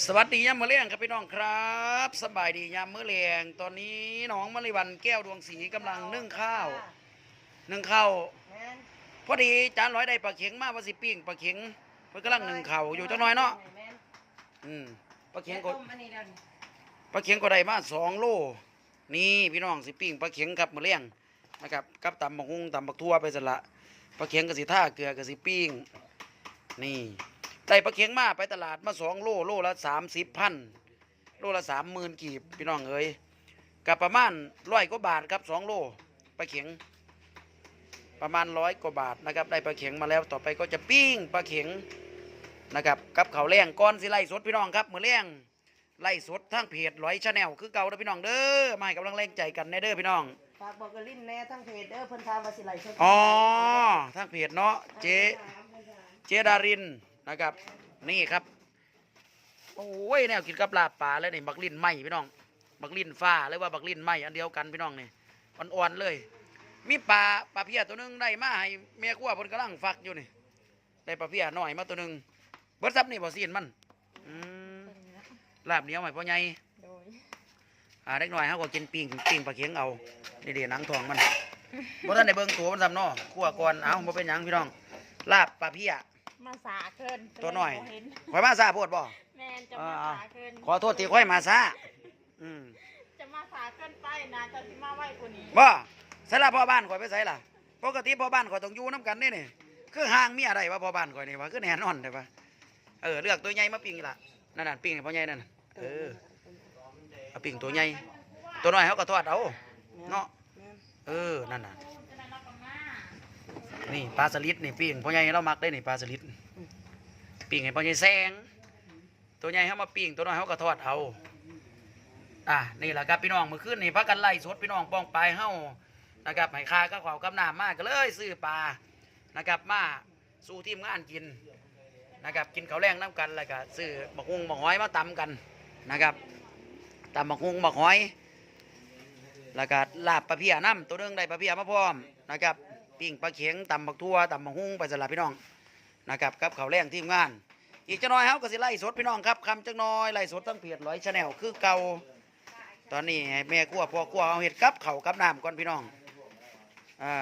สวัสดียามมื้อเลี้ยงครับพี่น้องครับสบายดียามมื้อเลี้ยงตอนนี้น้องมะลิวันแก้วดวงศรีกำลังนึ่งข้าวนึ่งข้าวพอดีจานร้อยได้ปลาเข็งมาว่าสิปิ้งปลาเข็งเพิ่นกำลังนึ่งข้าวอยู่จังน้อยเนาะอืมปลาเข็งก็ปลาเข็งก็ได้มาสองโลนี่พี่น้องสิปิ้งปลาเข็งครับมื้อเลี้ยงนะครับกับตำบักฮุงตำบักทั่วไปสละปลาเข็งก็สิท่าเกลือก็สิปิ้งนี่ ได้ปลาเข็งมาไปตลาดมาสองโลโลละสามสิบพันโลละสามหมื่นกีบพี่น้องเอ้ยกับประมาณร้อยกว่าบาทครับสองโลปลาเข็ง ประมาณร้อยกว่าบาทนะครับ ได้ปลาเข็งมาแล้วต่อไปก็จะปิ้งปลาเข็งนะครับกับเขาวแรงก้อนสิไล่สดพี่น้องครับมือแรงไล่สดทั้งเพจร้อยชาแนลคือเก่าเด้อพี่น้องเด้อมาให้กำลังแรงใจกันแน่เด้อพี่น้องฝากบอกกับลิ้นแน่ทั้งเพจเด้อเพิ่นทามว่าสิไหลสดอ๋อทั้งเพจเนาะเจเจดาริน นะครับ นี่ครับโอ้ยแนวกินกับลาบปลาแล้วนี่บักลิ้นไหมพี่น้อง บักลิ้นฟ้าหรือว่าบักลิ้นไหมอันเดียวกันพี่น้องนี่อ่อนๆเลย มีปลาปลาเพียตัวหนึงได้มาให้เมียกลัวเพิ่นกำลังฟักอยู่นี่ได้ปลาเพียหน่อยมาตัวหนึงเบิดซับนี่บ่ซีนมันอืมลาบเหนียวใหม่พ่อใหญ่โดยอ่าเด็กน้อยเฮาก็กินปิ้งปิ้งปลาเข็งเอานี่เดี๋ยวหนังทองมันบ่ทันได้เบิ่งตัวมันซ้ำเนาะคั่วก่อนเอ้าบ่เป็นหยังพี่น้องลาบปลาเพีย มาสาเกินตัวหน่อยเห็นข่อยมาซาโพดบ่แมนจะอ่ามาสาเกินขอโทษที่ข่อยมาซาอืมจะมาสาเกินไปนะจะสิมาไหวกว่านี้บ่ใส่ละพ่อบ้านข่อยไปใส่ล่ะปกติพ่อบ้านข่อยต้องอยู่น้ำกันนี่นี่คือห่างเมียได้ว่าพ่อบ้านข่อยนี่ว่าคือแน่นอนได้ปะเออเลือกตัวใหญ่มาปิ้งอีล่ะนั่นน่ะปิ้งให้พ่อใหญ่นั่นน่ะเออเอาปิ้งตัวใหญ่ตัวน้อยเขาก็ทอดเอาเนาะแม่นเออนั่นน่ะ นี่ปลาสลิดนี่ปิ้งพ่อใหญ่เรามักได้นี่ปลาสลิดปิ้งให้พ่อใหญ่แซงตัวใหญ่เขามาปิ้งตัวน้อยเขาก็ทอดเอาอะนี่แหละครับพี่น้องมื่อคืนนี่พักกันไล่สดพี่น้องป้องปลายเฮานะครับให้คาก็ขวาวกับน้ำมากก็เลยซื้อปลานะครับมาสู่ทีมงานกินนะครับกินข้าวแรงน้ำกันแล้วก็ซื้อบักฮุงบักหอยมาตำกันนะครับตำบักฮุงบักหอยแล้วก็ลาบปลาเพียน้ำตัวนึงได้ปลาเพียมาพร้อมนะครับ ปิ้งปลาเข็งตำบักทั่วตำบักฮุงไปสลับพี่น้องนะครับกับเขาแรงทีมงาน อีกจังน้อยเฮาก็สิไล่สดพี่น้องครับคำจังน้อยไล่สดตั้งเพจร้อยชาแนลคือเก่าตอนนี้แม่ครัวพ่อครัวเอาเห็ดกับเขากับน้ำก่อนพี่น้องอ่า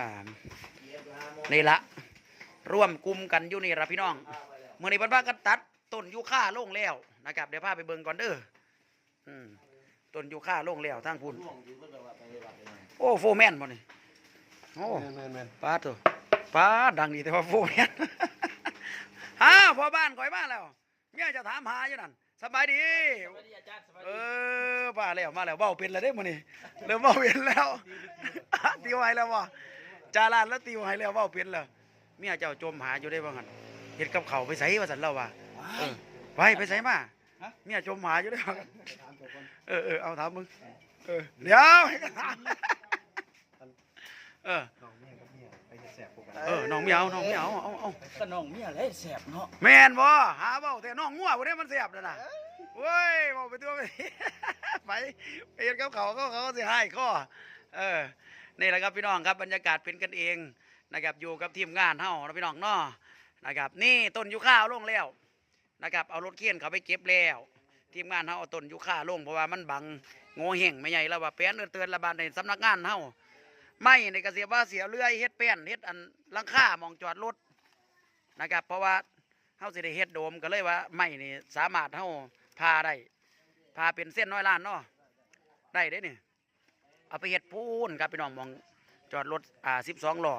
นี่ละร่วมกลุ่มกันอยู่นี่ละพี่น้องเมื่อนี้เพิ่นพากันตัดต้นยูคาลงแล้วนะครับเดี๋ยวพาไปเบิ่งก่อนเด้ออืมต้นยูคาลงแล้วทางพุ่นโอ้โฟแมนบ่นี่ โอ้แม่นแม่นป้าตัวป้าดังดีแต่ว่าโฟร์แมนอ้าวพ่อบ้านข่อยมาแล้วเมียจะถามหาอยู่นั่นสบายดี เออมาแล้วมาแล้วเบ้าเป็นแล้วเด้มื้อนี้เริ่มเบ้าเป็นแล้วติวให้แล้วบ่จาลานแล้วติวให้แล้วเบ้าเป็นแล้วเมียเจ้าจมหาอยู่ได้ว่างั้นเฮ็ดกับเขาวไปไสว่าซั่นเล่าว่าเออไปไปไสมาเมียจมหาอยู่ได้ว่างั้นเออเออเอาถามมึงเออเดี๋ยวให้กันถาม เออ น้องเมียกับเมียไปแสบพวกกันเออน้องไม่เอาน้องไม่เอาเอาเอาก็น้องเมียเลยแสบเนาะแม่นบ่หาเบ้าแต่น้องงัวบ่ได้มันเสียบนั่นน่ะเว้ยเว้าไปตัวไป ไปไปเฮ็ดกับเขาวเขาเขาสิให้ข้อเออนี่แหละครับพี่น้องครับบรรยากาศเป็นกันเองนะครับอยู่กับทีมงานเฮานะพี่น้องเนาะนะครับ นี่ต้นยูคาลงแล้วนะครับเอารถเคียนเขาไปเก็บแล้ว ทีมงานเฮาเอาต้นยูคาลงเพราะว่ามันบังโง่เห่งไม่ใหญ่แล้วว่าแป้นเตือนระบาดในสำนักงานเฮา ไม่ในกระเสียว่าเสียเลื่อยเฮ็ดแป้นเฮ็ดอันลังค่ามองจอดรถนะครับ เพราะว่าเฮาสิได้เฮ็ดโดมก็เลยว่าไม่นี่สามารถเฮาพาได้พาเป็นเส้นน้อยล้านเนาะได้เด้นี่เอาไปเฮ็ดพูนครับพี่น้องมองจอดรถอ่า12ล้อ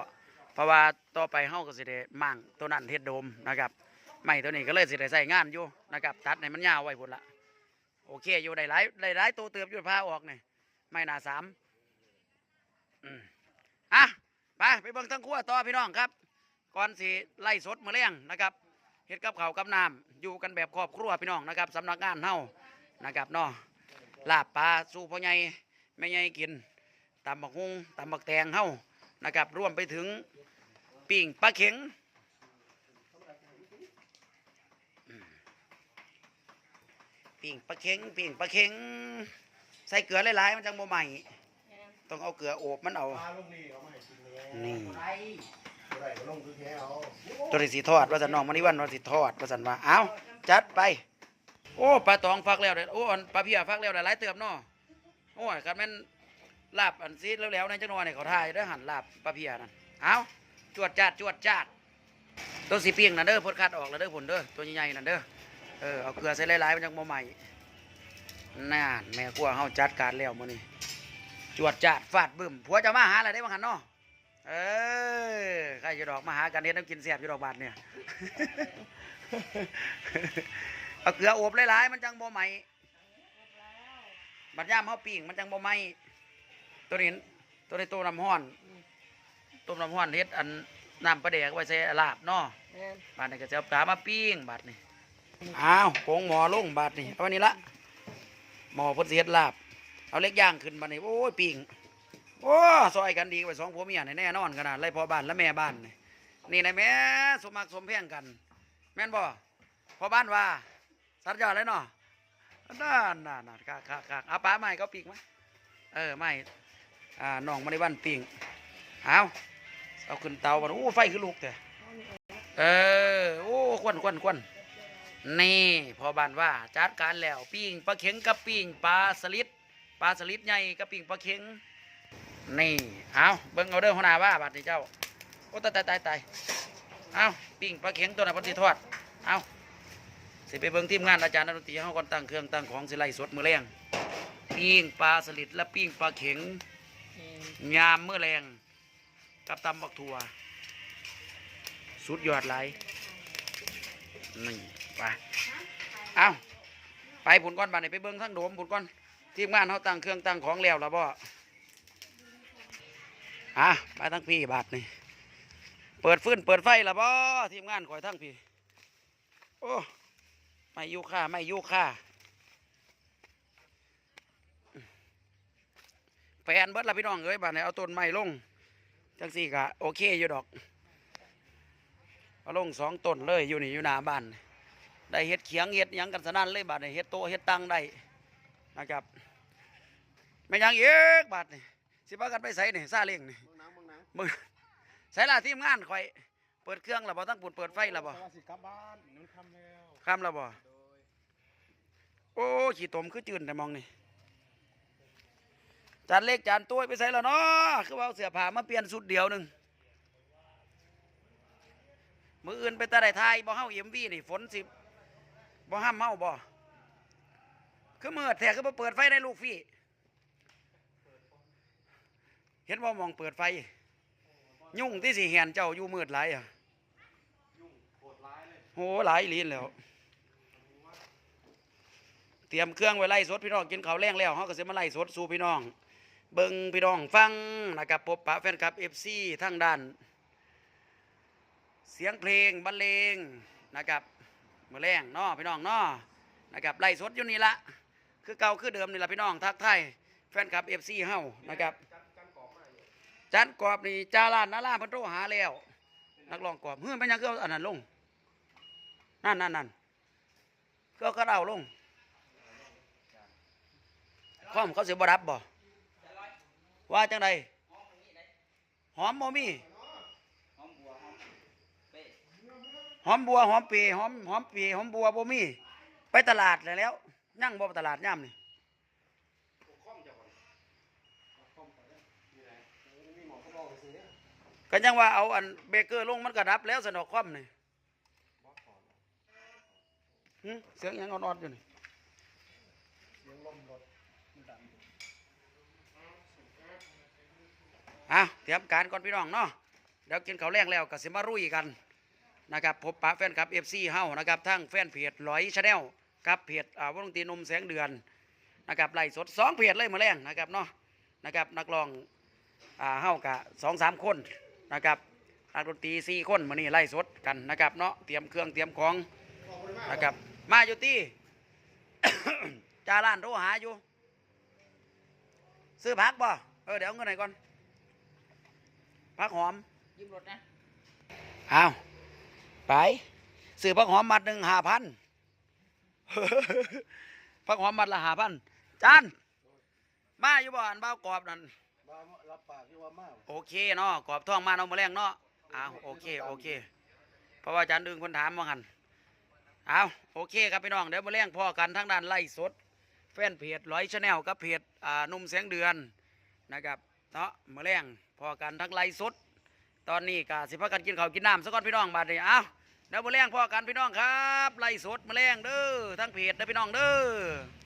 เพราะว่าต่อไปเฮาก็สิได้มั่งตัวนั้นเฮ็ดโดมนะครับไม้ตัวนี้ก็เลยสิได้ใช้งานอยู่นะครับตัดให้มันยาวไว้พุ่นละโอเคอยู่ได้หลายได้หลายตัวเติบอยู่พาออกนี่ไม้หน้าสามอืม อะไปไปเบิ่งทั้งครัวต่อพี่น้องครับ ก่อนสิไล่สดมื้อแรงนะครับเฮ็ดกับเขากับน้ำอยู่กันแบบครอบครัวพี่น้องนะครับสำนักงานเฮานะครับเนาะลาบปลาสู่พ่อใหญ่ไม่ไงกินตำบักฮุงตำบักแตงเฮานะครับรวมไปถึงปิ่งปลาเข็งปิ่งปลาเข็งปิ่งปลาเข็งใส่เกลือหลายๆมันจังบ่ใหม่ ต้องเอาเกลือโอบมันเอา ปลาลงนี่เอามาให้กินเลยนี่ ไรบ่ได้ก็ลงคือแค่เอาตัวที่สีทอดว่าสันน้องมันนี่วันว่าสิทอดว่าสันว่าเอาจัดไป โอ้ปลาตองฟักแล้วเด้อโอ้อันปลาเพียฟักแล้วได้หลายเติบเนาะโอ้ยคันแม่นลาบอันซีดแล้วๆในจังหวะนี่เขาทายเด้อหันลาบปลาเพียนั่นเอาจวดจาดจวดจาดตัวสีเปียงนั่นเด้อพดคัดออกแล้วเด้อผลเด้อตัวใหญ่ๆนั่นเด้อเออเอาเกลือใส่หลายๆมันจังบ่ใหม่น่านแม่กลัวเฮาจัดการแล้วมื้อนี้จ วดจาดฟาดบึ้มผัวจะมาหาอะไรได้บ้างหันเนาะเออใครจะดอกมาหากันเฮ็ดน้ำกินแซ่บอยู่ดอกบาดเนี่ยเอาเกลืออบหลายๆมันจังบ่ไหมบัดยามเฮาปิ้งมันจังบ่ไหมตัวนี้ตัวนี้ต้มน้ำร้อนต้มน้ำร้อนเฮ็ดอันน้ำปลาแดกไว้ใส่ลาบเนาะแม่นบาดนี้ก็จะเอาปลามาปิ้งบาดนี้อ้าวโปงหมอลงบาดนี้เอาวันนี้ละหมอเพิ่นสิเฮ็ดลาบ เอาเล็กย่างขึ้นบาดนี้โอ้ยปิงโอ้ซอยกันดีไว้สองผัวเมียนี่แน่นอนขนาดไล่พ่อบ้านและแม่บ้าน นี่นะแม่สมักสมแพงกัน แม่นบ่พ่อบ้านว่า สัตว์ยอดเลยเนาะนั่นนั่นนั่นกะกะกะเอาปลาใหม่ก็ปีกไหมเออไม่อ่าน้องมาในบ้านปิงเอาเอาขึ้นเตาบ่โอ้ไฟคือลูกแต่เออโอ้ควันควันควันนี่พอบ้านว่าจัดการแล้วปิ้งปลาเข็งกับปิ้งปลาสลิด ปลาสลิดใหญ่กับปิ้งปลาเข็งนี่เอาเบิ่งเอาเด้อหัวหน้าว่าบาดนี้เจ้าโอ้ตายตายตายตายเอาปิ้งปลาเข็งตัวนั้นเพอดีทอดเอาสิไปเบิ่งทีมงานอาจารย์ดนตรีเฮาก่อนตั้งเครื่องตั้งของสิไลสดมือแรงปิ้งปลาสลิดและปิ้งปลาเข็งยามมื้อแรงกับตำบักถั่วสุดยอดไหลนี่ไปเอาไปผุนก้อนบาดนี้ไปเบิ่งทั้งโดมผุนก้อน ทีมงานเฮาตั้งเครื่องตั้งของแล้วล่ะบ่อะไปทั้งพี่บาดนี่เปิดฟื้นเปิดไฟแล่ะบ่ทีมงานข่อยทั้งพี่โอ้ไม่ยุค่าไม่ยุค่าแฟนเบิร์ดละพี่น้องเอ้ยบ้านไหนเอาต้นไม้ลงจังสี่กะโอเคอยู่ดอกเอาลงสองต้นเลยอยู่นี่อยู่หน้าบ้าน ได้เฮ็ดเขียงเฮ็ดยังกันสนั่นเลยบาดนี้เฮ็ดโตเฮ็ดตังได้ นะครับไม่ยังเอีกบาดนี่สิพากันไปใส่นี่ซาเล้งนี่เมืองน้ำเมืองน้มึงใส่ละทีมงานข่อยเปิดเครื่องแล้วบ่ตั้งปุ่นเปิดไฟแล้วบ่สิกลับบ้านนุ่นคำแล้วข้ามแล้วบ่โอ้ขี้ตมคือจืนแต่มองนี่จานเล็กจานตัวไปใส่แล้วเนาะคือเอาเสื้อผ้ามาเปลี่ยนสุดเดียวหนึ่งมืออื่นไปตาไดทายบ่เฮาเอ็มวีนี่ฝนสิบ่ห้ามเฮาบ่ คือเมืดแท้คือบ่เปิดไฟในลูกฟี่ เห็นบ่ามองเปิดไฟ ยุ่งที่สิเห็นเจ้าอยู่มืดหลายอะโหหลายอีหลีนแล้ว เตรียมเครื่องไว้ไล่สดพี่น้องกินข้าวแรงแล้วเขาก็จะมาไล่สดสู่พี่น้อง เบิ่งพี่น้องฟังนะครับพบปะแฟนคลับเอฟซีทั้งด้าน เสียงเพลงบรรเลงนะครับมือแรงนาะพี่น้องนาะนะครับไล่สดอยู่นี่ละ คือเก่าคือเดิมนี่ละพี่น้องทักไทยแฟนคลับเอฟซีเฮานะครับจันกรอบนี่จาลานนาลาพันโทรหาแล้ว นักร้องกรอบเฮ้ยเป็นยังคือเอาอันนั้นลงนั่นนั่นนั่นก็กระเดาลงข้อมเขาเสิบ่รับบ่ว่าจังใดหอมบ่มีหอมบัวหอมปีหอมหอมปีหอมบัวบ่มีไปตลาดแล้ว แล้วนั่งบ่ตลาดย่ำนี่ก็ยังว่าเอาอันเบเกอร์ลงมันก็ดับแล้วสนอกคว่ำนี่เสียงยังอ่อนๆอยู่นี่อะเตรียมการก่อนพี่น้องเนาะเดี๋ยวกินข้าวแรงแล้วก็สิมารุยกันนะครับพบปะแฟนคลับเอฟซีเฮานะครับทั้งแฟนเพจร้อยชาแนล กับเพจอ่าวงดนตรีหนมแสงเดือนนะครับไล่สดสองเพจเลยมาแรงนะครับเนาะนะครับนักร้องอ่าเฮากะสองสามคนนะครับนักดนตรีสี่คนมานี่ไล่สดกันนะครับเนาะเตรียมเครื่องเตรียมของนะครับมาอยู่ที่จาร้านโทรหาอยู่ ซื้อผักบ่เออเดี๋ยวเอาเงินไหนก่อนผักหอมยืมรถนะเอาไปซื้อผักหอมมัดหนึ่งห้าพัน พักหอมบัดละหาพันจานมาอยู่บ้านเบ้ากรอบนั่นรับปากอยู่ว่ามาโอเคเนาะกรอบท้องมาเอาะมาแรงเนาะอ้าโอเคโอเค เพราะว่าอาจารย์ดึงคนถามมาหันเอาโอเคครับพี่น้องเดี๋ยวมาแรงพ่อกันทั้งด้านไล่สด แฟนเพจร้อยชาแนลกับเพจอ่านุ่มแสงเดือนนะครับเนาะมาแรงพ่อกันทั้งไล่สด ตอนนี้กาสิพักกันกินข้าวกินน้ำสักก้อนพี่น้องบาดเลยอ้าว เดี๋ยวมาแรงพ่อกันพี่น้องครับไล่สดมาแรงเด้อทั้งเพจเด้อพี่น้องเด้อ